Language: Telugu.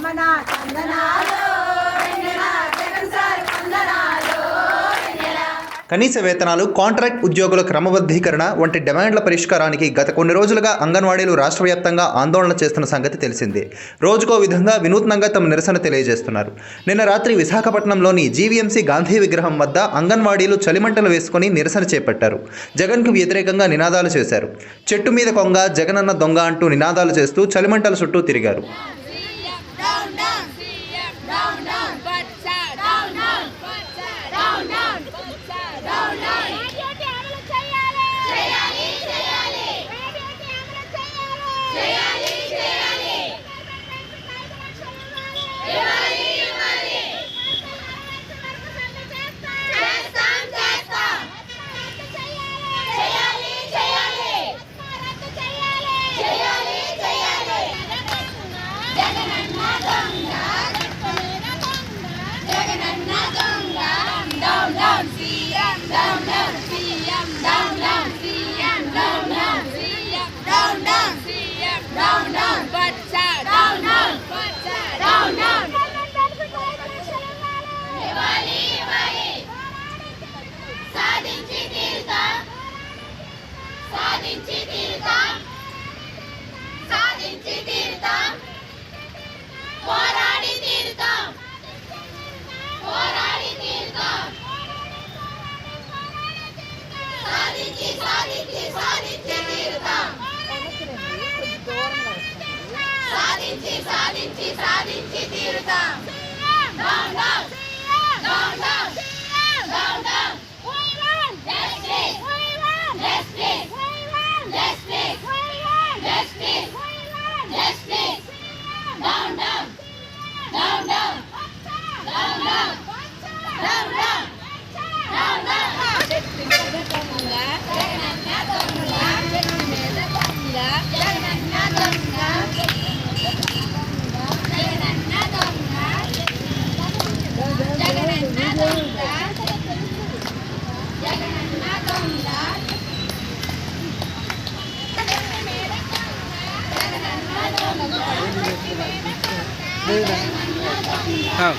రమణ చందనాలు కనీస వేతనాలు కాంట్రాక్ట్ ఉద్యోగుల క్రమబద్ధీకరణ వంటి డిమాండ్ల పరిష్కారానికి గత కొన్ని రోజులుగా అంగన్వాడీలు రాష్ట్ర వ్యాప్తంగా ఆందోళన చేస్తున్న సంగతి తెలిసిందే. రోజుకో విధంగా వినూత్నంగా తమ నిరసన తెలియజేస్తున్నారు. నిన్న రాత్రి విశాఖపట్నంలోని జీవీఎంసీ గాంధీ విగ్రహం వద్ద అంగన్వాడీలు చలిమంటలు వేసుకుని నిరసన చేపట్టారు. జగన్కు వ్యతిరేకంగా నినాదాలు చేశారు. చెట్టు మీద కొంగ జగనన్న దొంగ అంటూ నినాదాలు చేస్తూ చలిమంటల చుట్టూ తిరిగారు. సాధించి సాధించి సాధించి తీరుతాం हां.